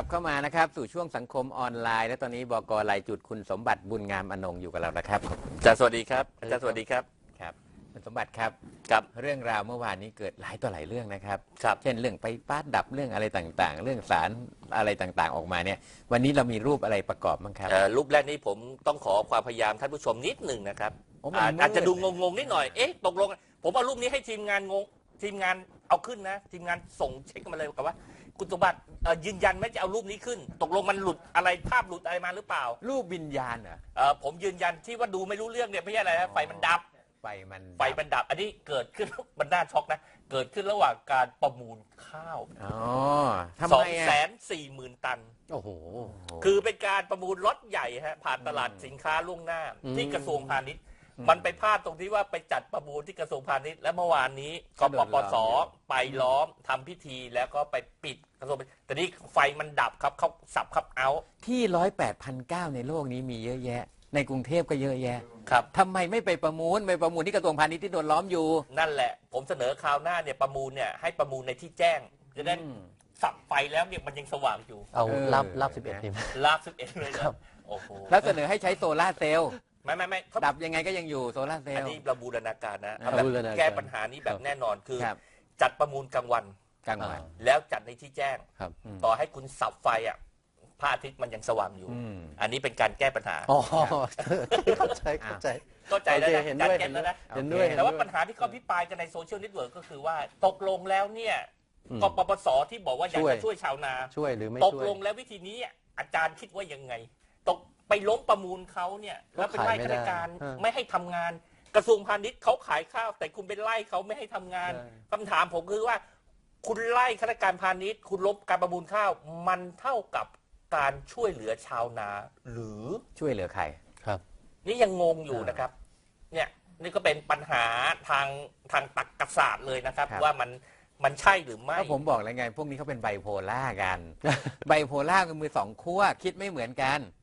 ลับเข้ามานะครับ สู่ช่วงสังคมออนไลน์ และตอนนี้บกรายจุดคุณสมบัติบุญงามอนงอยู่กับเรานะครับอาจารย์สวัสดีครับอาจารย์สวัสดีครับครับคุณสมบัติครับครับเรื่องราวเมื่อวานนี้เกิดหลายต่อหลายเรื่องนะครับครับเช่นเรื่องไฟฟ้าดับเรื่องอะไรต่างๆ เรื่องสารอะไรต่างๆออกมาเนี่ย วันนี้เรามีรูปอะไรประกอบบ้างครับเอ่อรูปแรกนี้ผมต้องขอความพยายามท่านผู้ชมนิดหนึ่งนะครับโอ้มันอาจมืดอาจจะดูงงๆนิดหน่อยเอ๊ะตกลง ผมเอารูปนี้ให้ทีมงานงงทีมงานเอาขึ้นนะ ทีมงานส่งเช็คมาเลยกับว่า คุณสมบัติเอ่อยืนยันไหมจะเอารูปนี้ขึ้น ตกลงมันหลุดอะไรภาพหลุดอะไรมาหรือเปล่ารูปวิญญาณเหรอเอ่อผมยืนยันที่ว่าดูไม่รู้เรื่องเนี่ยไม่ใช่อะไรนะไฟมันดับ ไฟมันไฟมันดับ อันนี้เกิดขึ้น มันน่าช็อกนะ เกิดขึ้นระหว่างการประมูลข้าวอ๋อทำสอไมงอะแสนสี่หมื่นตัน โอ้โห คือเป็นการประมูลล็อตใหญ่ฮะผ่านตลาดสินค้าล่วงหน้า อืม ที่กระทรวงพาณิชย์อื มมันไปพลาดตรงที่ว่าไปจัดประมูลที่กระทรวงพาณิชย์และเมื่อวานนี้กก็โดปนปล้อมสอยู่ไปล้อมทำพิธีแล้วก็ไปปิดกระทรวงแต่นี้ไฟมันดับครับเขาสับครับเอา ที่ร้อยแปดพันเก้าในโลกนี้มีเยอะแยะ ในกรุงเทพก็เยอะแยะครับ ทำไมไม่ไปประมูลไปประมูลที่กระทรวงพาณิชย์ที่โดนล้อมอยู่ นั่นแหละ ผมเสนอคราวหน้าเนี่ยประมูลเนี่ยให้ประมูลในที่แจ้ง จะได้อืมสับไฟแล้วเนี่ยมันยังสว่างอยู่เอาเออ รับรับสิบเอ็ดทีม ลากสิบเอ็ดเลยนะครับ โอ้โหแล้วเสนอให้ใช้โซลาร์เซลล์ ไม่ไม่ไม่เขาดับยังไงก็ยังอยู่โซลาร์เซลอันล์ นี้เราบูรณาการนะครับเอาแบบบูรณาการ แก้ปัญหานี้แบบแน่นอนคือ ครับ จัดประมูลกลางวัน กลางวัน แล้วจัดในที่แจ้ง ครับอืม ต่อให้คุณสับไฟอะพระอาทิตย์มันยังสว่างอยู่ อืม อันนี้เป็นการแก้ปัญหาอ๋อเข้าใจเข้าใจ เข้าใจแล้วนะโอเคเห็นการด้วยแก้แล้วนะเห็นด้วยโอเคแต่ว่าปัญหาที่เขาพิปรายกันในโซเชียลเน็ตเวิร์กก็คือว่า ตกลงแล้วเนี่ยอืม กปปสที่บอกว่าอยากช่วย จะช่วยชาวนา ช่วยหรือไม่ตกช่วย ลงแล้ววิธีนี้อาจารย์คิดว่ายังไง ตก ไปล้มประมูลเขาเนี่ย แล้วเป็นไล่ขายไม่ข้าได้ราชการเออไม่ให้ทำงาน กระทรวงพาณิชย์เขาขายข้าว แต่คุณไปไล่เขาไม่ให้ทำงานใช่ คำถามผมคือว่า คุณไล่ข้าราชการพาณิชย์ คุณล้มการประมูลข้าว มันเท่ากับการช่วยเหลือชาวนา หรือช่วยเหลือใคร ครับ นี่ยังงงอยู่นะครับ เนี่ยนี่ก็เป็นปัญหาทางทางตรรกศาสตร์เลยนะครับ ครับ ว่ามันมันใช่หรือไม่ ก็ผมบอกแล้วไง พวกนี้เขาเป็นไบโพล่ากัน ไบโพล่าคือมือสองขั้วคิดไม่เหมือนกันอืม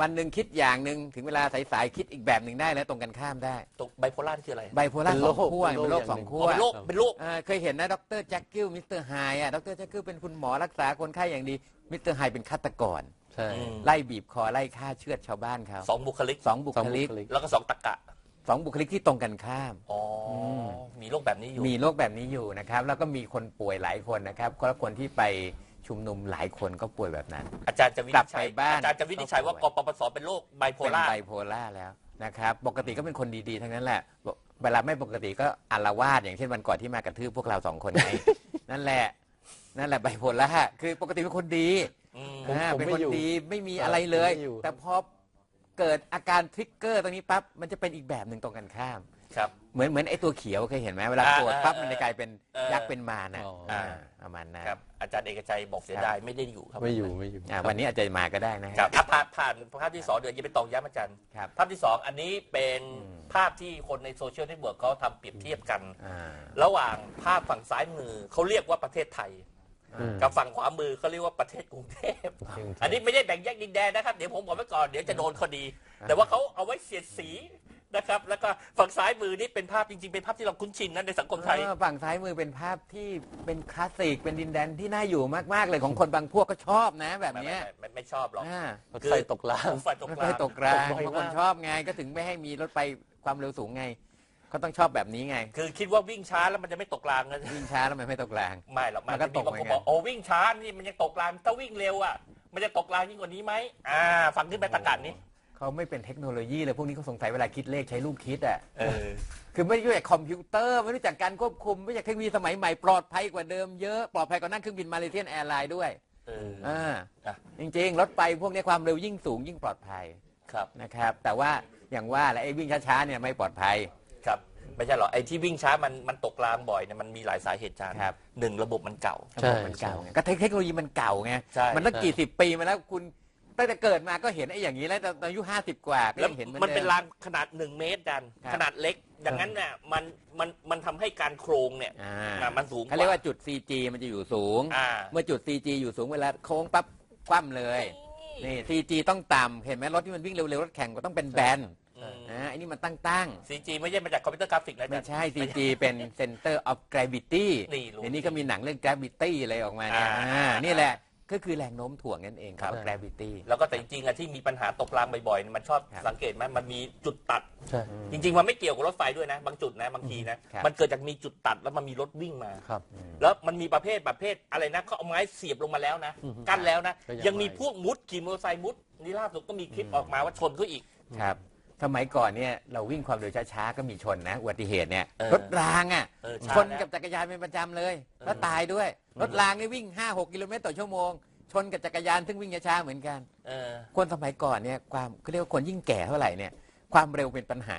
วันหนึ่งคิดอย่างหนึ่งถึงเวลาสายๆคิดอีกแบบหนึ่งได้แล้วตรงกันข้ามได้ ตกไบโพล่าคืออะไรไบโพล่าเป็นสโรอคงขั้วเป็นเป็นโรโรคคสองอย่างหนึ่งขั้อ๋วอเป็นโรคเป็นโรคเอ่อเคยเห็นนะดรแจ็คกิลมิสเตอร์ไฮอะดรแจ็คกิลเป็นคุณหมอรักษาคนไข้อย่างดีมิสเตอร์ไฮเป็นฆาตกร ใช่อืมไล่บีบคอไล่ฆ่าเชือดชาวบ้านเขาสองบุคลิก สองบุสองคบุลิกคลิก แล้วก็สองตรรกะ สองบุคลิกที่ตรงกันข้าม อ๋ออมมีโรคแบบนี้อยู่ มีโรคแบบนี้อยู่นะครับ แล้วก็มีคนป่วยหลายคนนะครับแล้วคนที่ไป ชุมนุมหลายคนก็ป่วยแบบนั้น อาจารย์จะวิกลันิบจฉัยไปบ้านอาจารย์จะวินิจฉัยว่ากปปสเป็นโรคไบโพเป็นล่าไบโพล่าแล้วนะครับ ปกติก็เป็นคนดีๆ ทั้งนั้นแหละบอกเวลาไม่ปกติก็อารวาสอย่างเช่นวันก่อนที่มากระทืบพวกเราสองคนไง นั่นแหละ นั่นแหละไบโพล่าคือปกติเป็นคนดีอืมผมอ่าผมเป็นไม่คนอยู่ดีไม่มีครับอะไรเลย ผมไม่อยู่ แต่พอเกิดอาการทริกเกอร์ตรงนี้ปั๊บมันจะเป็นอีกแบบหนึ่งตรงกันข้าม ครับ เหมือนเหมือนไอ้ตัวเขียวเคยเห็นไหมเวลาอ่าโกรธปั๊บเออมันจะกลายเป็นเออยักษ์เป็นมารนะอ๋ออ่าประมาณนั้นครับ อาจารย์เอกชัยบอกเสียดายไม่ได้อยู่ครับไม่อยู่ไม่อยู่อ่าวันนี้อาจจะมาก็ได้นะ ครับอะผ่านผ่านภาพที่สองเดี๋ยวจะไปตองย้ำอาจารย์ครับ ภาพที่สองอันนี้เป็นอืมภาพที่คนในโซเชียลเน็ตเวิร์กเขาทำเปรียบเทียบกัน อ่าระหว่างภาพฝั่งซ้ายมือเขาเรียกว่าประเทศไทย อืม กับฝั่งขวามือเขาเรียกว่าประเทศกรุงเทพ อันนี้ไม่ได้แบ่งแยกดินแดนนะครับ เดี๋ยวผมบอกไว้ก่อนเดี๋ยวจะโดนคดี แต่ว่าเขาเอาไว้เสียดสี นะครับ แล้วก็ฝั่งซ้ายมือนี่เป็นภาพจริง ๆ เป็นภาพที่เราคุ้นชินนะในสังคมไทย เออฝั่งซ้ายมือเป็นภาพที่เป็นคลาสสิกเป็นดินแดนที่น่าอยู่มาก ๆ เลยของคนบางพวกก็ชอบนะ แบบไม่เนี้ย ไม่ไม่ไม่ชอบหรอกอ่า รถไฟตกรางไฟตกรถกไฟลางตกรางตกบ่อยมากบางคนชอบไงก็ถึงไม่ให้มีรถไฟความเร็วสูงไงเขาต้องชอบแบบนี้ไงคือคิดว่าวิ่งช้าแล้วมันจะไม่ตกกลางนะวิ่งช้าแล้วมันไม่ตกราง ไม่หรอกมันก็จะมีบางตกเหมืคอนนกันบอกโอ้วิ่งช้านี่มันยังตกกลางถ้าวิ่งเร็วอะมันจะตกกลางยิ่งกว่านี้ไหมอ่า ฟังขึ้นไปตะการนี้ เขาไม่เป็นเทคโนโลยีเลยพวกนี้เขาสงสัยเวลาคิดเลขใช้ลูกคิดอะเออ คือไม่รู้จักคอมพิวเตอร์ไม่รู้จักการควบคุมไม่รู้จักเทคโนโลยีสมัยใหม่ปลอดภัยกว่าเดิมเยอะปลอดภัยกว่านั่งเครื่องบินมาเลเซียนแอร์ไลน์ด้วยเอออ่าอะ จริงๆรถไฟพวกนี้ความเร็วยิ่งสูงยิ่งปลอดภัยครับนะครับ แต่ว่าอย่างว่าแหละไอ้วิ่งช้าๆเนี่ยไม่ปลอดภัย ครับไม่ใช่หรอกไอ้ที่วิ่งช้ามันมันตกกลางบ่อยเนี่ยมันมีหลายสาเหตุจานครับ หนึ่งระบบมันเก่าใช่ระบบมันเก่าไงก็เทคโนโลยีมันเก่าไงใช่ มันตั้งใช่กี่สิบปีมาแล้วคุณ ตั้งแต่เกิดมาก็เห็นไอ้อย่างนี้แล้วแต่อายุห้าสิบกว่าก็แล้วยังเห็นเหมือนมันเป็นดิรางขนาดหนึ่งเมตรดัน ครับ ขนาดเล็ก ดังนั้นเนี่ยมันมันมันทำให้การโครงเนี่ยอ่าอะมันสูงเขาเรียกว่าจุด CG มันจะอยู่สูง อ่า เมื่อจุด CG อยู่สูงเวลาโค้งปั๊บคว่ำเลย นี่ CG ต้องต่ำเห็นไหมรถที่มันวิ่งเร็วๆรถแข่งก็ต้องเป็นแบนอืมอ่าอันนี้มันตั้งตั้ง ซีจีไม่ใช่มาจากคอมพิวเตอร์กราฟิกนะๆ ไม่จ๊ะใช่ CG เป็น Center of Gravity นี่รู้เดี๋ยวนี้ก็มีหนังเรื่อง Gravity อะไรออกมาเนี่ยอ่า อ่านี่แหละ ก็คือแรงโน้มถ่วงนั่นเองครับ ครับ gravity แล้วก็แต่จริงๆอะที่มีปัญหาตกรางบ่อยๆเนี่ยมันชอบครับสังเกตไหมมันมีจุดตัด ใช่ จริง ๆ มันไม่เกี่ยวกับรถไฟด้วยนะ บางจุดนะบางทีนะ ครับ มันเกิดจากมีจุดตัดแล้วมันมีรถวิ่งมา ครับ แล้วมันมีประเภทประเภทอะไรนะเขาเอาไม้เสียบลงมาแล้วนะอือฮึกั้นแล้วนะ ก็ยังยังมีไม่พวกมุดขี่มอเตอร์ไซค์มุดนี่ล่าสุดก็มีคลิปออกมาว่าชนเขาอีก ครับ สมัยก่อนเนี่ยเราวิ่งความเร็วช้าๆก็มีชนนะอุบัติเหตุเนี่ยเออรถรางอะเออชนช้านะกับจักรยานเป็นประจำเลยเออแล้วตายด้วย รถรางนี่วิ่ง 5-6 กิโลเมตรต่อชั่วโมง ชนกับจักรยานซึ่งวิ่งช้าๆเหมือนกัน เออ คนสมัยก่อนเนี่ยความเขาเรียกว่าคนยิ่งแก่เท่าไหร่เนี่ยความเร็วเป็นปัญหา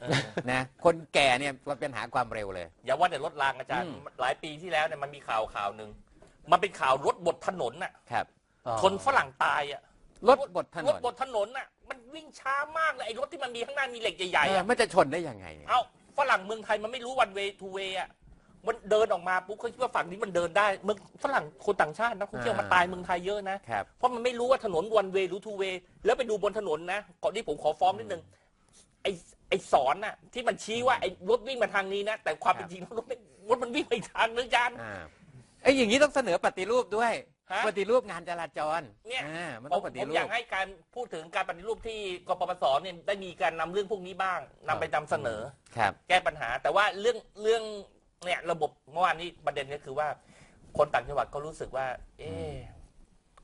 เออ นะคนแก่เนี่ยเราเป็นหาความเร็วเลย อย่าว่าแต่รถรางอาจารย์ อืม หลายปีที่แล้วเนี่ยมันมีข่าวข่าวหนึ่ง มันเป็นข่าวรถบดถนนน่ะ ครับ ชนฝรั่งตายอะรถบดถนรถนบดถนนน่ะมัน วิ่งช้ามากเลยไอ้รถที่มันมีข้างหน้ามีเหล็กใหญ่ๆเอออะมันจะชนได้ยังไงเนี่ยเอ้าฝรั่งเมืองไทยมันไม่รู้วันเวทูเวอะมันเดินออกมาปุ๊บเขาคิดว่าฝั่งนี้มันเดินได้เมืองฝรั่งคนต่างชาตินะคุณเที่ยวมาตายเมืองไทยเยอะนะ ครับ เพราะมันไม่รู้ว่าถนนวันเวหรือทูเวแล้วไปดูบนถนนนะก่อนที่ผมขอฟ้องนิดนึงไอ้ไอ้สอนน่ะ ที่มันชี้ว่าไอ้รถวิ่งมาทางนี้นะ แต่ความเป็นจริงแล้วรถไม่รถมันวิ่งไปอีกทางนึงจาน อ่าเอ้ยอย่างนี้ต้องเสนอปฏิรูปด้วย ฮะ ปฏิรูปงานจราจรเนี่ยอ่ามันผต้อมงปฏิผมรูอยาปกให้การพูดถึงการปฏิรูปที่กปปสเนี่ยได้มีการนำเรื่องพวกนี้บ้างนำไปนำเสนอ ครับ แก้ปัญหา แต่ว่าเรื่องเรื่องเนี่ยระบบเมื่อวานนี้ประเด็นก็คือว่าคนต่างจังหวัดก็รู้สึกว่า เอ๊ะ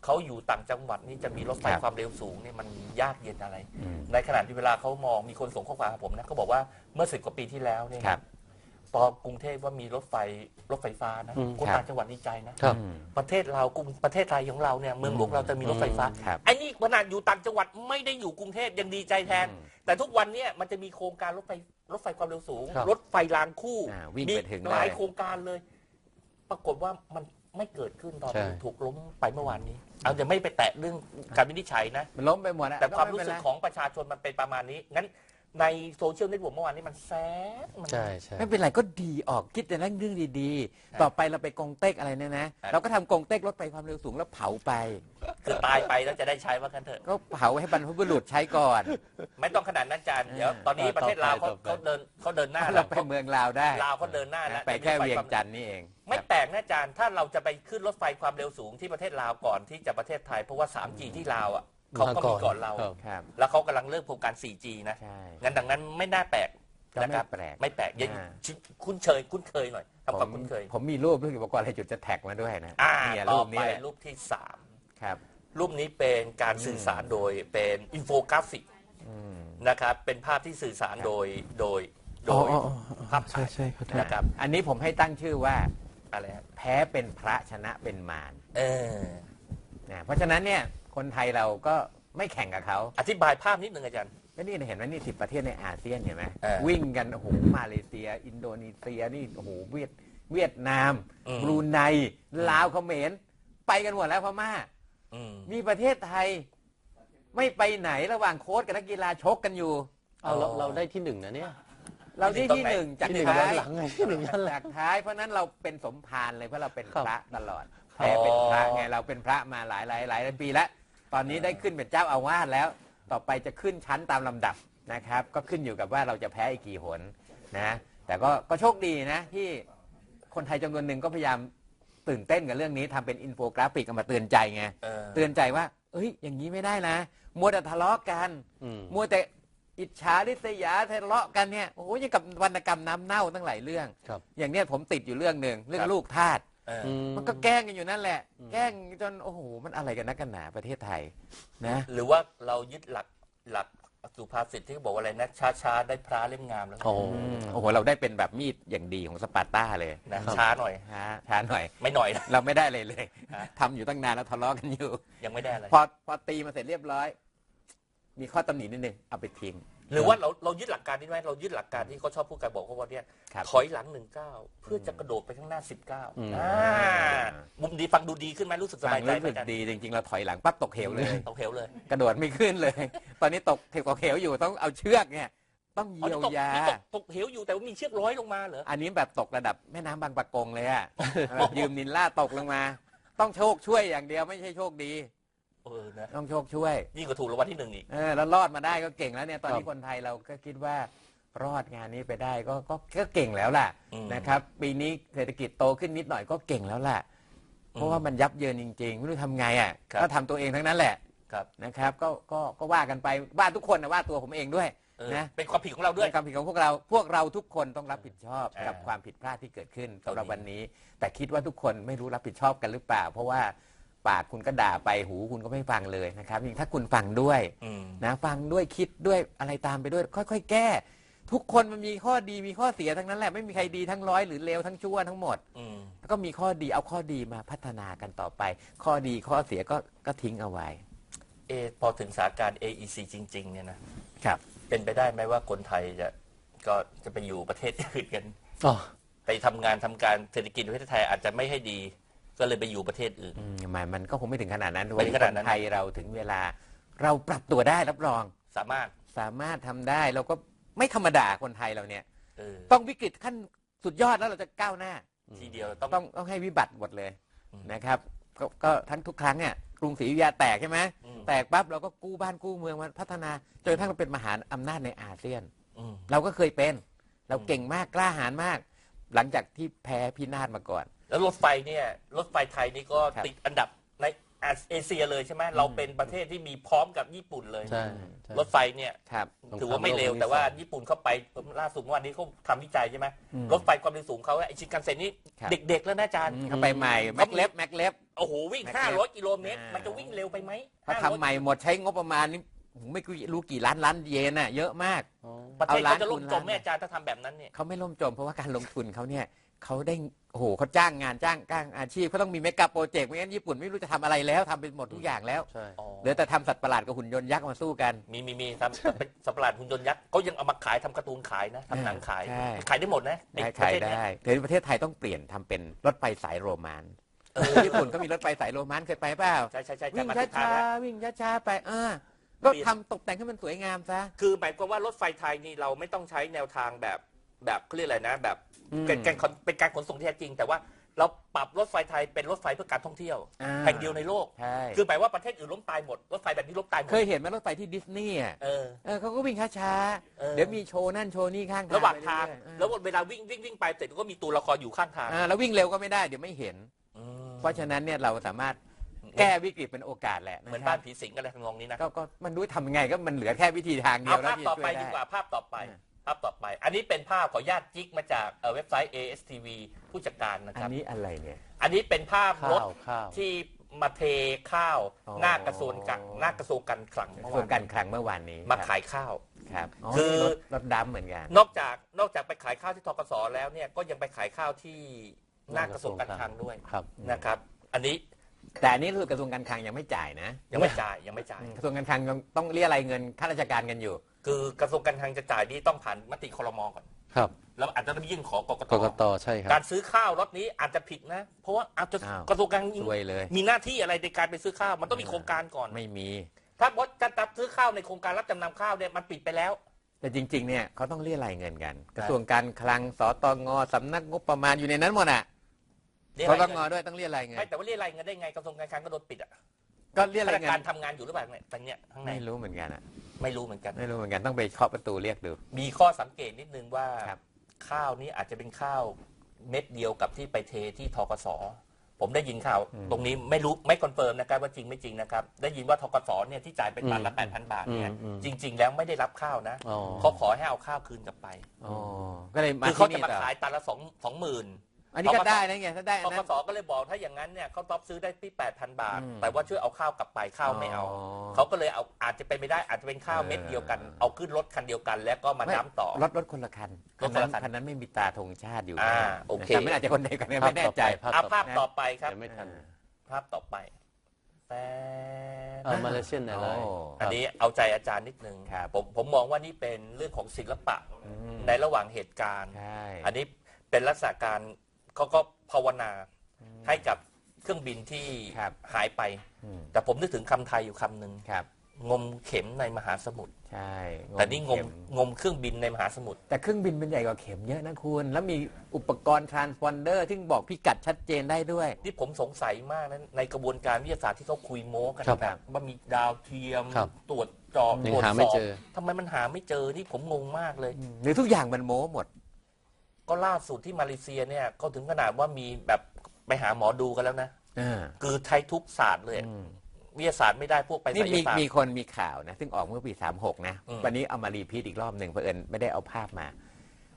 เขาอยู่ต่างจังหวัดนี่จะมีรถไฟครับ ความเร็วสูงเนี่ยมันยากเย็นอะไรอืมในขณะที่เวลาเขามองมีคนส่งข้อความหาผมนะเขาบอกว่าเมื่อสิบกว่าปีที่แล้วเนี่ยครับ ตอนกรุงเทพว่ามีรถไฟรถไฟฟ้านะอืมคนครับ ต่างจังหวัดดีใจนะ ครับ อืม ประเทศเรากรุงประเทศไทยของเราเนี่ยเมืองหลวงเราจะมีรถไฟฟ้าครับไอ้นี่ขนาดอยู่ต่างจังหวัดไม่ได้อยู่กรุงเทพยังดีใจแทน อืมแต่ทุกวันเนี่ยมันจะมีโครงการรถไฟรถไฟความเร็วสูง ครับ รถไฟรางคู่อ่าวิ่งมีไปถึงหลายเลยโครงการเลย ปรากฏว่ามันไม่เกิดขึ้นตอนใช่ ถูกล้มไปเมื่อวานนี้ เอาจะไม่ไปแตะเรื่องการวินิจฉัยนะ มันล้มไปหมดอะแต่ความรู้ไเป็นสึกไของประชาชนมันเป็นประมาณนี้ งั้น ในโซเชียลเน็ตเวิร์กเมื่อวานนี้มันแซดมัน ใช่ใช่ไม่เป็นไรก็ดีออกคิดแต่เรื่องดีครับๆต่อไปเราไปกงเต็กอะไรเนี่ยนะครับเราก็ทำกงเต็กรถไฟความเร็วสูงแล้วเผาไป คือตายไปแล้วจะได้ใช้ว่ากันเถอะ ก็เผาให้บรรพบุรุษใช้ก่อน ไม่ต้องขนาดนั้นจานเดี๋ยวตอนนี้ประเทศลาวเขาต่อไปเขาเดินเขาเดินหน้าเราแล้วไปเมืองลาวได้ลาวเขาเดินหน้าแล้วไปแค่เวียงจันทร์นี่เองไม่แปลกนะอาจารย์ถ้าเราจะไปขึ้นรถไฟความเร็วสูงที่ประเทศลาวก่อนที่จะประเทศไทยเพราะว่า 3G ที่ลาวอะ เขาก็มีก่อนเราครับครับ แล้วเขากำลังเริ่มโครงการ 4G นะ ใช่ งั้นดังนั้นไม่น่าแปลกก็นะไม่ครับแปลกไม่แปลกยังอ่าคุ้นเคยคุ้นเคยหน่อยทำความคุ้นเคยผมมีรูปรู้สึกว่าก่อนอะไรจุดจะแท็กมาด้วยนะอ่าเนี่ยต่รูอปไปนี้แหละรูปที่สามครับรูปนี้เป็นการสื่อสารโดยเป็นอินโฟกราฟิกอืม นะครับเป็นภาพที่สื่อสารโดยโดยโดยภาพใช่ถ่ายใช่เข้าใจนะครับอันนี้ผมให้ตั้งชื่อว่าอะไรฮะแพ้เป็นพระชนะเป็นมารเออ นะเพราะฉะนั้นเนี่ย คนไทยเราก็ไม่แข่งกับเขาอธิบายภาพนิดนึงอาจารย์ก็นี่เห็นไหมนี่สิบประเทศในอาเซียนเห็นไหมเออวิ่งกันโอ้โหมาเลเซีย อินโดนีเซียนี่โอ้โหเวียดเวียดนามอืม บรูไนลาวเขมรไปกันหมดแล้วพม่า อืม มีประเทศไทย ไม่ไปไหนระหว่างโค้ชกับนักกีฬาชกกันอยู่ เอาเราเราได้ที่หนึ่งนะเนี่ย เราที่ที่หนึ่งจากที่หนึ่งท้าย้อยนหลังไงที่หนึ่งย้อนหลัง จากท้ายเพราะนั้นเราเป็นสมภารเลยเพราะเราเป็นครับพระตลอดแพ้เป็นพระไงเราเป็นพระมาหลายหลายหลายปีแล้ว ตอนนี้ได้ขึ้นเป็นเจ้าอาวาสแล้ว ต่อไปจะขึ้นชั้นตามลำดับนะครับ ก็ขึ้นอยู่กับว่าเราจะแพ้อีกกี่หนนะ แต่ก็ก็โชคดีนะ ที่คนไทยจำนวนหนึ่งก็พยายามตื่นเต้นกับเรื่องนี้ทำเป็นอินโฟกราฟิกเอามาเตือนใจไง เออ เตือนใจว่า เอ้ย อย่างนี้ไม่ได้นะ มัวแต่ทะเลาะกัน อืม มัวแต่อิจฉาริษยาทะเลาะกันเนี่ย โอ้โหยังกับวรรณกรรมน้ำเน่าตั้งหลายเรื่อง ครับ อย่างเนี้ยผมติดอยู่เรื่องหนึ่งเรื่อครังบลูกทาส เอออืมันก็แกล้งกันอยู่นั่นแหละ แกล้งจนโอ้โหมันอะไรกันนักกันหนาประเทศไทยนะ หรือว่าเรายึดหลักหลักสุภาษิตที่เขาบอกว่าอะไรนะช้าๆได้พระเล่มงามแล้วโอ้อืมโอ้โห เราได้เป็นแบบมีดอย่างดีของสปาร์ต้าเลยนะครับช้าหน่อย ช้าช้าหน่อย ไม่หน่อยนะ เราไม่ได้เลยเลยฮะ ทำอยู่ตั้งนานแล้วทะเลาะกันอยู่ ยังไม่ได้อะไร พอพอตีมาเสร็จเรียบร้อย มีข้อตำหนินิดนึงเอาไปทิ้ง หรือว่าเราเรายึดหลักการนี้ไหมเรายึดหลักการที่เขาชอบพูดกันบอกเขาว่าเนี่ยครับถอยหลังหนึ่งก้าวเพื่อจะกระโดดไปข้างหน้าสิบเก้าอืมอ่ามุมดีฟังดูดีขึ้นไหมรู้สึกสฟับางยใจรู้ไหมสึกอาจารย์ดีจริงๆเราถอยหลังปั๊บตกเหวเลย ตกเหวเลยกระโดดไม่ขึ้นเลย ตอนนี้ตกตกเหวอยู่ต้องเอาเชือกเนี่ย ต้องอ๋อเยียนี่วตกยา นี่ตกตกเหวอยู่แต่ว่ามีเชือกร้อยลงมาเหรอ อันนี้แบบตกระดับแม่น้ำบางปะกงเลยอะแบบยืมนินล่าตกลงมา ต้องโชคช่วยอย่างเดียวไม่ใช่โชคดี เออนะต้องโชคช่วย ยิ่งกว่าถูกรางวัลที่หนึ่งอีก เออแล้วรอดมาได้ก็เก่งแล้วเนี่ยตอนนี้ครับคนไทยเราก็คิดว่ารอดงานนี้ไปได้ก็ก็ก็เก่งแล้วล่ะอืมนะครับ ปีนี้เศรษฐกิจโตขึ้นนิดหน่อยก็เก่งแล้วล่ะ เพราะว่ามันยับเยินจริงๆไม่รู้ทำไงอะครับ ก็ทำตัวเองทั้งนั้นแหละครับนะครับ ก็ก็ก็ว่ากันไปว่าทุกคนนะว่าตัวผมเองด้วยเออนะเป็นความผิดของเราด้วย เป็นความผิดของพวกเราพวกเราทุกคนต้องรับผิดชอบอ่ากักับความผิดพลาดที่เกิดขึ้นสำหรับตรงนี้วันนี้ แต่คิดว่าทุกคนไม่รู้รับผิดชอบกันหรือเปล่า เพราะว่า ปากคุณก็ด่าไปหูคุณก็ไม่ฟังเลยนะครับยิ่งถ้าคุณฟังด้วยอืมนะฟังด้วยคิดด้วยอะไรตามไปด้วย ค่อย ๆ แก้ ทุกคนมันมีข้อดีมีข้อเสียทั้งนั้นแหละไม่มีใครดีทั้งร้อยหรือเลวทั้งชั่วทั้งหมดอืมแล้วก็มีข้อดีเอาข้อดีมาพัฒนากันต่อไป ข้อดีข้อเสียก็ก็ทิ้งเอาไว้เออพอถึงสถานการณ์ AEC จริง ๆ เนี่ยนะครับ เป็นไปได้ไหมว่าคนไทยจะก็จะไปอยู่ประเทศอื่นกันอ๋อไปทำงานทำการเศรษฐกิจในประเทศไทยอาจจะไม่ให้ดี ก็เลยไปอยู่ประเทศอื่น อืมหมายมันก็คงไม่ถึงขนาดนั้นไม่ถึงขนาดนั้น คไทยเราถึงเวลา เราปรับตัวได้รับรอง สามารถสามารถทำได้เราก็ไม่ธรรมดาคนไทยเราเนี่ย เออต้องวิกฤตขั้นสุดยอดแล้วเราจะก้าวหน้า ทีเดียวต้อง ต้องต้องให้วิบัติหมดเลยอืมนะครับกก็ทั้งทุกครั้งเนี่ยกรุงศรีอยุธยาแตกใช่ไหมอืม แตกปั๊บเราก็กู้บ้านกู้เมืองมาพัฒนาจนกระทั่งเราเป็นมหาอำนาจในอาเซียน อืม เราก็เคยเป็น เราอืม เก่งมากกล้าหาญมาก หลังจากที่แพ้พินาศมาก่อน แล้วรถไฟเนี่ยรถไฟไทยนี่ก็ครับติดอันดับในเอเชียเลยใช่ไหมเราเป็นประเทศที่มีพร้อมกับญี่ปุ่นเลยใช่ใช่ รถไฟเนี่ยครับสงครามถือว่าไม่เร็วโลกครั้งที่แต่ว่าสองญี่ปุ่นเข้าไปล่าสุดเมื่อวานนี้เขาทำวิจัยใช่ไหมอืมรถไฟความเร็วสูงเขาไอชินคันเซ็นนี่ครับ เด็ก ๆ แล้วนะอาจารย์ เข้าไปใหม่ แม็กเล็บ แม็กเล็บ โอ้โห วิ่ง แม็กเล็บ500 กิโลเมตร อ่ามั มันจะวิ่งเร็วไปไหมพอทำใหม่หมดใช้งบประมาณนี่ไม่รู้กี่ล้านล้านเยนน่ะเยอะมากอ๋อประเทศเอาล้านเขาจะล่มคูณจล้ามนแม่อาจารย์ถ้าทำแบบนั้นเนี่ย เขาไม่ล่มจมเพราะว่าการลงทุนเขาเนี่ย เขาได้โอ้โหเขาจ้างงานจ้างจ้างอาชีพเขาต้องมีเมกะโปรเจกต์ไม่งั้นญี่ปุ่นไม่รู้จะทำอะไรแล้วทำไปหมดทุกอย่างแล้วใช่ อ๋อเหลือแต่ทำสัตว์ประหลาดกับหุ่นยนต์ยักษ์มาสู้กัน มีมีมีทำเป็นสัตว์ประหลาดหุ่นยนต์ยักษ์เขายังเอามาขายทำการ์ตูนขายนะทำหนังขาย ใช่ ขายได้หมดนะได้อ้ขายประเทศเนี้ได้แต่ประเทศไทยต้องเปลี่ยนทำเป็นรถไฟสายโรมานเออญี่ปุ่นก็มีรถไฟสายโรมานเคยไปเปล่า ใช่ใช่ใช่จะวิ่งมาถูกทางช้าแล้วๆวิ่งช้าๆไปเออก็เปลี่ยนทำตกแต่งให้มันสวยงามซะ คือหมายความว่ารถไฟไทยนี่เราไม่ต้องใช้แนวทางแบบแบบเขาเรียกอะไรนะ แบบ อืม เป็นการขนเป็นการขนส่งที่แท้จริง แต่ว่าเราปรับรถไฟไทยเป็นรถไฟเพื่อการท่องเที่ยวอ่า แห่งเดียวในโลก ใช่ คือหมายว่าประเทศอื่นล้มตายหมด รถไฟแบบนี้ล้มตายหมดเคยเห็นไหมรถไฟที่ดิสนีย์อะเออ เออเขาก็วิ่งช้าเออ ๆ เดี๋ยวมีโชว์นั่นโชว์นี่ข้างทางระหว่างไปทางเรื่อยๆแล้วเวลาวิ่งวิ่งวิ่งไปเสร็จก็มีตัวละครอยู่ข้างทางอ่าแล้ววิ่งเร็วก็ไม่ได้เดี๋ยวไม่เห็น อืมเพราะฉะนั้นเนี่ยเราสามารถแก้วิกฤตเป็นโอกาสแหละเหมือนะคบ้ารันผีสิงอะไรทำนองนี้นะ ก็ก็มันรู้ทำยังไงก็มันเหลือแค่วิธีทางเดียเอาวแล้วภาพที่ต่อช่วไปยดีได้กว่าภาพต่อไป อ่า ภาพต่อไป อันนี้เป็นภาพขออนุญาตจิกมาจากเอ่อเว็บไซต์ ASTV ผู้จัดการนะอัคนรับ นี้อะไรเนี่ย อันนี้เป็นภาพรถข้าวข้าวที่มาเทข้าวอ๋อ หน้ากระทรวงการหน้ากระทรวงการคลังเมื่อส่ววานนการคลังเมื่อวานนี้มาขายข้าว ครับอ๋อคือนี่รถรถดำเหมือนกันนอกจากนอกจากไปขายข้าวที่ทกสแล้วเนี่ยก็ยังไปขายข้าวที่หน้ากระทรวงการคลังด้วยครับนะครับ อันนี้แต่อันนี้รู้สึกกระทรวงการคลังยังไม่จ่ายนะยังไม่จ่ายยังไม่จ่าย กระทรวงการคลังยังต้องเรียอะไรายเงินข้าราชการกันอยู่ คือกระทรวงการคลังจะจ่ายนี่ต้องผ่านมติครมก่อน ครับแล้วอาจจะต้องยื่นขอกกกตกตใช่ครับ การซื้อข้าวรถนี้อาจจะผิดนะ เพราะว่าอาจจะอ้าวกระทรวงการคลังซวยเลย มีหน้าที่อะไรในการไปซื้อข้าวมันต้องมีโครงการก่อน ไม่มี ถ้าบดจะรับซื้อข้าวในโครงการรับจำนำข้าวเนี่ยมันปิดไปแล้ว แต่จริง ๆ เนี่ยเขาต้องเรียอะไรายเงินกัน กระทรวงการคลังสตงสำนักงบประมาณอยู่ในนั้นหมดอะเรียสรายตเงิงนด้วยต้องเรียอะไรายเงินไม่แต่ว่าเรียรายเงินได้ไงกระทรวงการคลังก็โดนปิดอะก็เรียอะไราข้ายราชเงิการนทำงานอยู่หรือเปล่าเนี่ยตอนเนี้ยข้างใน ไม่รู้เหมือนกันอะ ไม่รู้เหมือนกันไม่รู้เหมือนกันต้องไปเคาะประตูเรียกดู มีข้อสังเกตนิดนึงว่าครับ ข้าวนี้อาจจะเป็นข้าวเม็ดเดียวกับที่ไปเทที่ทกสผมได้ยินข่าวตรงนี้ไม่รู้ไม่คอนเฟิร์มนะครับว่าจริงไม่จริงนะครับ ได้ยินว่าทกสเนี่ยที่จ่ายเป็นตันละอืมแปดพันบาทเนี่ยอืมอืม จริง ๆ แล้วไม่ได้รับข้าวนะอ๋อเขาขอให้เอาข้าวคืนกลับไป อ๋อก็เลยมาคือเขาที่จะนี่มาต่อขายตันละสองสองหมื่น อันนี้ก็ได้นะไงถ้าได้อัทนกนั้น สก็เลยบอกถ้าอย่างนั้นเนี่ยเขาต๊อปซื้อได้ที่แปดพันบาท อืมแต่ว่าช่วยเอาข้าวกลับไปข้าวไม่เอาอ๋อ เขาก็เลยเอาอาจจะเป็นไม่ได้อาจจะเป็นข้าวเออเม็ดเดียวกันเอาขึ้นรถคันเดียวกัน แล้วก็มาน้ำต่อ รถรถคนละคันรถคนละคันคันนั้นไม่มีตาธงชาติอยู่อ่าโอเค แต่ไม่อาจจะคนใดคนหนึ่งไม่แน่ใจ ภาพ อะต่อภาพนะต่อไปครับ ยังไม่ทันภาพต่อไปแต่เอ่อมาเลเซียนแอร์ไลน์โอ้ อันนี้เอาใจอาจารย์นิดนึงครับ ผมผมมองว่านี่เป็นเรื่องของศิลปะอืมในระหว่างเหตุการณ์ ใช่ อันนี้เป็นลักษณะการ เขาก็ภาวนาให้กับเครื่องบินที่ครับหายไป อืม แต่ผมนึกถึงคำไทยอยู่คำหนึ่งครับ งมเข็มในมหาสมุทรใช่แต่นี่งมเข็งมเครื่องบินในมหาสมุทร แต่เครื่องบินเป็นใหญ่กว่าเข็มเยอะนะคุณ แล้วมีอุปกรณ์ทรานสปอนเดอร์ที่บอกพิกัดชัดเจนได้ด้วย ที่ผมสงสัยมากนะในกระบวนการวิทยาศาสตร์ที่เขาคุยโม้กันครับแบบว่ามีดาวเทียม ครับตรวจจอบยังตรวจหาสไม่อบเจอ ทำไมมันหาไม่เจอนี่ผมงงมากเลย หรือทุกอย่างมันโม้หมด ก็ล่าสุดที่มาเลเซียเนี่ยก็ถึงขนาดว่ามีแบบไปหาหมอดูกันแล้วนะอ่าคือใช้ทุกศาสตร์เลยอืม วิทยาศาสตร์ไม่ได้พวกไปนี่ไสยมีศาสตมีร์ คนมีข่าวนะ ซึ่งออกเมื่อปี 36 นะ อืม วันนี้เอามารีพีทอีกรอบหนึ่งเผอิญไม่ได้เอาภาพมา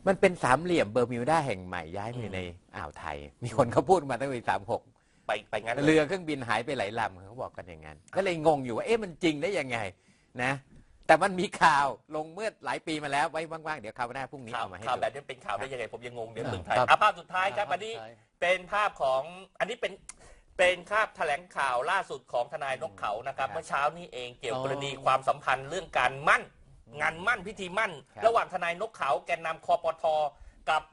มันเป็นสามเหลี่ยมเบอร์มิวดาแห่งใหม่ย้ายไปอยู่ในอ่าวไทย มีคนเขาพูดมาตั้งแต่ปี36ไปไปงั้นเลย เรือเครื่องบินหายไปหลายลำเขาบอกกันอย่างนั้น ก็เลยงงอยู่ว่าเอ๊ะมันจริงได้ยังไงนะ แต่มันมีข่าวลงเมื่อหลายปีมาแล้วไว้ว่างๆ เดี๋ยวคราวหน้าพรุ่งนี้ข่าวเอามาให้ข่าวดู แบบนี้เป็นข่าวได้ยังไงผมยังงงเดี๋ยวเมืองไทยครับ อะภาพสุดท้ายครับอันนี้ใช่เป็นภาพของอันนี้เป็นเป็นภาพแถลงข่าวล่าสุดของทนายนกเขานะครับ ครับเมื่อเช้านี้เองเกี่ยวอ๋อกรณีความสัมพันธ์เรื่องการมั่น งานมั่นพิธีมั่น ครับ ระหว่างทนายนกเขาแกนนำคอปทกับ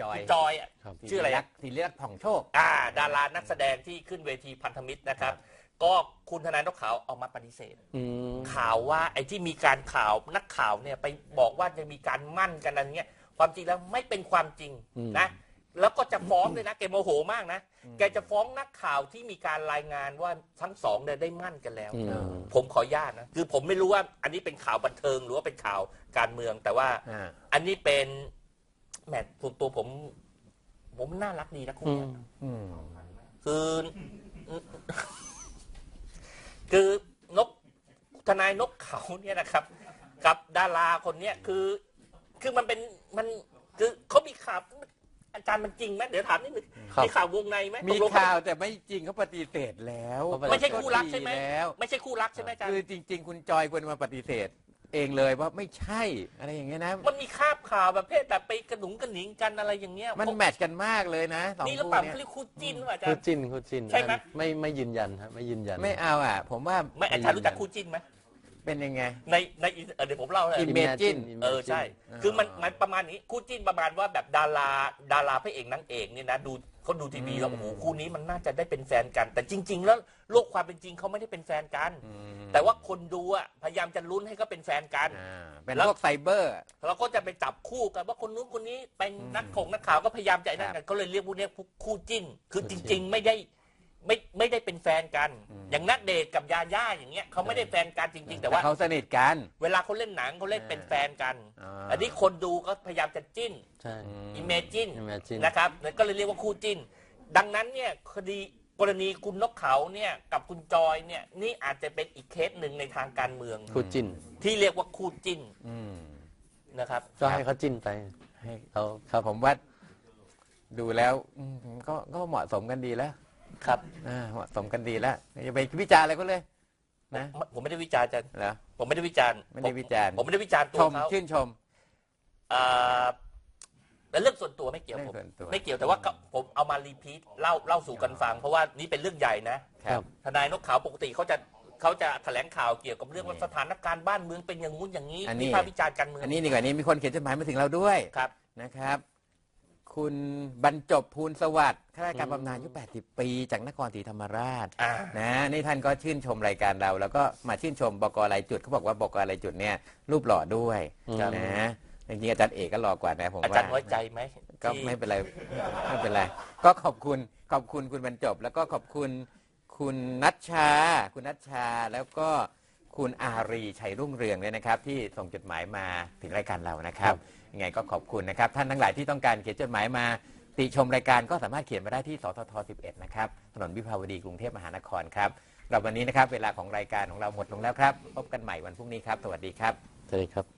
จอยคุณจอยอะครับชื่ออะไรศิอะลักษณ์ศิริลักษณ์ผ่องโชค อ่าดารานักแสดงที่ขึ้นเวทีพันธมิตรนะครับ ก็คุณทนายนกเขาเอามาปฏิเสธ อืม ข่าวว่าไอ้ที่มีการข่าวนักข่าวเนี่ยไปบอกว่าจะมีการมั่นกันอะไรเงี้ยความจริงแล้วไม่เป็นความจริงอืม นะ แล้วก็จะฟ้องด้วยนะแกโมโหมากนะแกจะฟ้องนักข่าวที่มีการรายงานว่าทั้งสองเนี่ยได้มั่นกันแล้ว อืม ผมขออนุญาตนะคือผมไม่รู้ว่าอันนี้เป็นข่าวบันเทิงหรือว่าเป็นข่าวการเมือง แต่ว่าอ่า อันนี้เป็นแหมส่วนตัวผม ผมน่ารักดีนะคุณอืเนี่ยมอืม คือ คือนกทนายนกเขาเนี่ยนะครับ กับดาราคนเนี้ยคือคือมันเป็นมันคือเขามีข่าวอาจารย์มันจริงไหมเดี๋ยวถามนิดนึงครับ มีข่าววงในไหมมีตกลงข่าวแต่ไม่จริงเขาปฏิเสธแล้วเขาปฏิเสธไม่ใช่คู่รักใช่ไหมแล้ว ไม่ใช่คู่รักใช่ไหมอาจารย์ คือจริง ๆ คุณจอยควรมาปฏิเสธ เองเลยว่าไม่ใช่อะไรอย่างเงี้ยนะ มันมีคาบข่าวประเภทแบบไปกระหนุงกระหนิงกันอะไรอย่างเงี้ยมันผมแมทช์กันมากเลยนะสองนี่หรือคู่เปล่าเนี่ย เขาเรียกคู่จิ้นหรือเปล่าอาจารคู่ย์ จิ้นคู่จิ้นใช่ไหม ไม่ไม่ยืนยันฮะไม่ยืนยัน ไม่เอาอะ ผมว่าไม่อาจารย์รู้จักคู่จิ้นไหมเป็นยังไง ในในเออเดี๋ยวผมเล่าเลย Imagine เออใช่อ่าคือมันมันประมาณนี้คู่จิ้นประมาณว่าแบบดาราดาราพระเอกนางเอกเนี่ยนะดู เขาดูทีวีแล้วอืมโอ้โหคู่นี้มันน่าจะได้เป็นแฟนกัน แต่จริง ๆ แล้วโลกความเป็นจริงเขาไม่ได้เป็นแฟนกันอืมแต่ว่าคนดูอะพยายามจะลุ้นให้เขาเป็นแฟนกัน อ่าเป็นแล้วพวกไซเบอร์ เราก็จะไปจับคู่กันว่าคนนู้นคนนี้เป็นอืมนักข่งนักข่าวก็พยายามจะไอ้นั่นครักับนก็เลยเรียกพวกเนี้ยคู่จิ้น คือจริง ๆ ไม่ได้ ไม่ไม่ได้เป็นแฟนกันอืมอย่างนัดเดทกับยาย่าอย่างเงี้ยเขาไม่ได้แฟนกันจริง ๆ แต่ว่าเขาสนิทกัน เวลาเขาเล่นหนังเขาเล่นอ่าเป็นแฟนกันอ่าอันนี้คนดูก็พยายามจะจิ้นใช่อิมเมจิน Imagine นะครับก็เลยเรียกว่าคู่จิ้น ดังนั้นเนี่ยคดีกรณีคุณนกเขาเนี่ยกับคุณจอยเนี่ยนี่อาจจะเป็นอีกเคสหนึ่งในทางการเมืองคู่จิ้น ที่เรียกว่าคู่จิ้นอืมนะครับ ก็ให้เขาจิ้นไปให้เขาครับผมว่าดูแล้วอืมก็ก็เหมาะสมกันดีแล้ว ครับอ่าเหมาะสมกันดีแล้วอย่าไปวิจารณ์อะไรก็เลยนะผมผมไม่ได้วิจารณ์อาจารย์เหรอ ผมไม่ได้วิจารณ์ไม่ได้วิจารณ์ ผมผมไม่ได้วิจารณ์ตัวชมเขาชื่นชม อ่าแต่เรื่องส่วนตัวไม่เกี่ยวเรื่ผองมส่วนตัวไม่เกี่ยวแต่ว่าก็ผมเอามารีพีทเล่าเล่าสู่กันฟัง เพราะว่านี่เป็นเรื่องใหญ่นะครับ ทนายนกขาวปกติเขาจะเขาจะแถลงข่าวเกี่ยวกับเรื่องว่านี่สถานการณ์บ้านเมืองเป็นอย่างงู้นอย่างนี้อันนี้ วิพากษ์วิจารณ์การเมืองอันนี้ดีกว่านี้มีคนเขียนจดหมายมาถึงเราด้วยครับนะครับ คุณบรรจบภูลสวัสดิ์ข้าราชการบำนาญอายุ 80 ปี จากนครศรีธรรมราชอ่า นะนี่ท่านก็ชื่นชมรายการเรา แล้วก็มาชื่นชมบกรายจุดเขาบอกว่าบกรายจุดเนี่ยรูปหล่อด้วยครับ นะจริงๆอาจารย์เอกก็หล่อกว่านะผมอาว่าจารย์น้อยใจไหมก็ที่ไม่เป็นไร ไม่เป็นไร ก็ขอบคุณขอบคุณคุณบรรจบ แล้วก็ขอบคุณคุณนัชชา คุณนัชชาแล้วก็คุณอารีชัยรุ่งเรืองเลยนะครับ ที่ส่งจดหมายมาถึงรายการเรานะครับ ยังไงก็ขอบคุณนะครับ ท่านทั้งหลายที่ต้องการเขียนจดหมายมาติชมรายการก็สามารถเขียนมาได้ที่สทท11 นะครับ ถนนวิภาวดีกรุงเทพมหานครครับเราวันนี้นะครับ เวลาของรายการของเราหมดลงแล้วครับ พบกันใหม่วันพรุ่งนี้ครับ สวัสดีครับ สวัสดีครับ